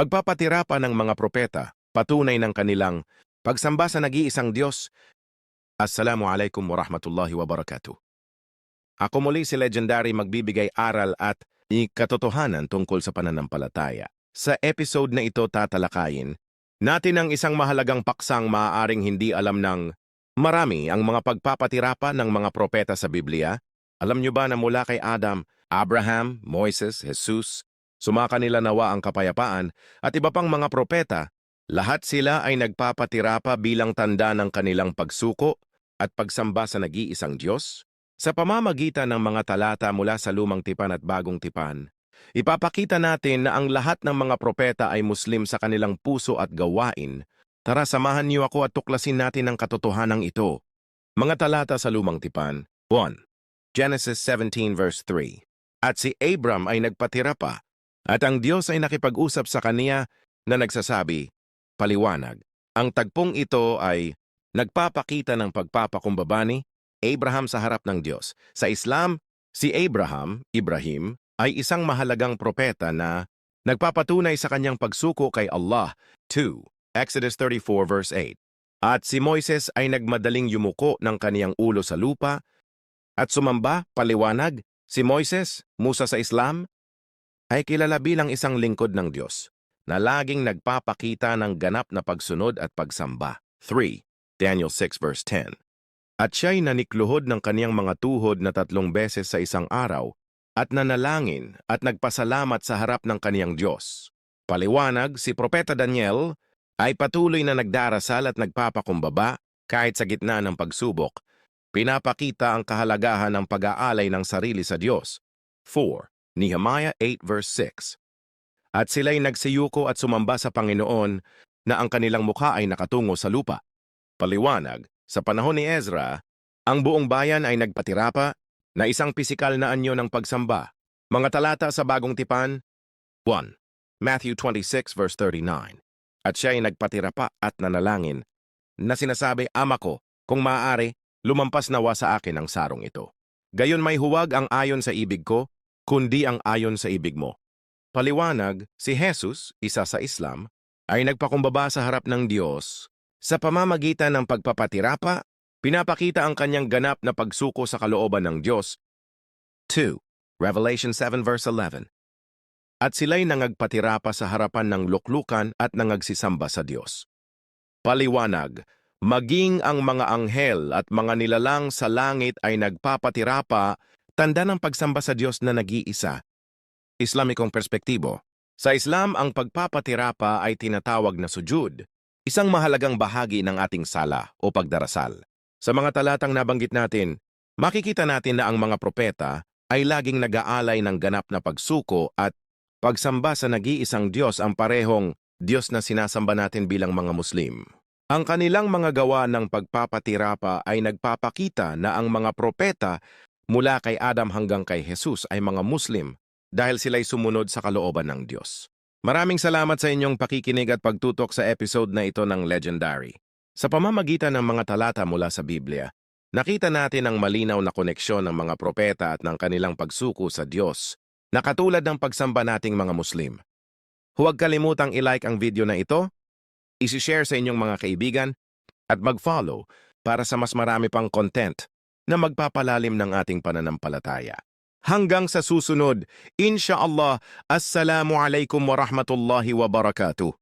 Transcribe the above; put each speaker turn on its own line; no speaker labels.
Pagpapatira pa ng mga propeta, patunay ng kanilang pagsamba sa nag-iisang Diyos. Assalamu alaikum warahmatullahi wabarakatuh. Ako muli si Legendary magbibigay aral at katotohanan tungkol sa pananampalataya. Sa episode na ito tatalakayin, natin ang isang mahalagang paksang maaaring hindi alam ng marami ang mga pagpapatira pa ng mga propeta sa Biblia. Alam nyo ba na mula kay Adam, Abraham, Moises, Jesus, sumaka nila nawa ang kapayapaan at iba pang mga propeta, lahat sila ay nagpapatira pa bilang tanda ng kanilang pagsuko at pagsamba sa nag-iisang Diyos? Sa pamamagitan ng mga talata mula sa Lumang Tipan at Bagong Tipan, ipapakita natin na ang lahat ng mga propeta ay Muslim sa kanilang puso at gawain. Tara, samahan niyo ako at tuklasin natin ang katotohanan ito. Mga talata sa Lumang Tipan 1. Genesis 17 verse 3 At si Abram ay nagpatira pa, at ang Diyos ay nakipag-usap sa kaniya na nagsasabi, Paliwanag, ang tagpong ito ay nagpapakita ng pagpapakumbaba ni Abraham sa harap ng Diyos. Sa Islam, si Abraham, Ibrahim, ay isang mahalagang propeta na nagpapatunay sa kanyang pagsuko kay Allah. 2. Exodus 34 verse 8 At si Moises ay nagmadaling yumuko ng kaniyang ulo sa lupa at sumamba, paliwanag, si Moises, Musa sa Islam, ay kilala bilang isang lingkod ng Diyos na laging nagpapakita ng ganap na pagsunod at pagsamba. 3. Daniel 6 verse 10 At siya'y nanikluhod ng kaniyang mga tuhod na tatlong beses sa isang araw at nanalangin at nagpasalamat sa harap ng kaniyang Diyos. Paliwanag, si Propeta Daniel ay patuloy na nagdarasal at nagpapakumbaba kahit sa gitna ng pagsubok pinapakita ang kahalagahan ng pag-aalay ng sarili sa Diyos. 4. Nehemiah 8 verse 6 At sila'y nagsiyuko at sumamba sa Panginoon na ang kanilang mukha ay nakatungo sa lupa. Paliwanag, sa panahon ni Ezra, ang buong bayan ay nagpatirapa na isang pisikal na anyo ng pagsamba. Mga talata sa Bagong Tipan 1. Matthew 26 verse 39 At siya ay nagpatirapa at nanalangin na sinasabi, Ama ko, kung maaari, lumampas nawa sa akin ang sarong ito. Gayon may huwag ang ayon sa ibig ko, kundi ang ayon sa ibig mo. Paliwanag, si Jesus, isa sa Islam, ay nagpakumbaba sa harap ng Diyos. Sa pamamagitan ng pagpapatirapa, pinapakita ang kanyang ganap na pagsuko sa kalooban ng Diyos. 2. Revelation 7 verse 11 At sila'y nangagpatirapa sa harapan ng luklukan at nangagsisamba sa Diyos. Paliwanag, maging ang mga anghel at mga nilalang sa langit ay nagpapatirapa, tanda ng pagsamba sa Diyos na nag-iisa. Islamikong perspektibo. Sa Islam, ang pagpapatirapa ay tinatawag na sujud, isang mahalagang bahagi ng ating sala o pagdarasal. Sa mga talatang nabanggit natin, makikita natin na ang mga propeta ay laging nag-aalay ng ganap na pagsuko at pagsamba sa nag-iisang Diyos ang parehong Diyos na sinasamba natin bilang mga Muslim. Ang kanilang mga gawa ng pagpapatirapa ay nagpapakita na ang mga propeta mula kay Adam hanggang kay Jesus ay mga Muslim dahil sila'y sumunod sa kalooban ng Diyos. Maraming salamat sa inyong pakikinig at pagtutok sa episode na ito ng Legendary. Sa pamamagitan ng mga talata mula sa Biblia, nakita natin ang malinaw na koneksyon ng mga propeta at ng kanilang pagsuko sa Diyos na katulad ng pagsamba nating mga Muslim. Huwag kalimutang i-like ang video na ito, isi-share sa inyong mga kaibigan, at mag-follow para sa mas marami pang content na magpapalalim ng ating pananampalataya. Hanggang sa susunod, insya Allah, Assalamu alaikum wa rahmatullahi wa barakatuh.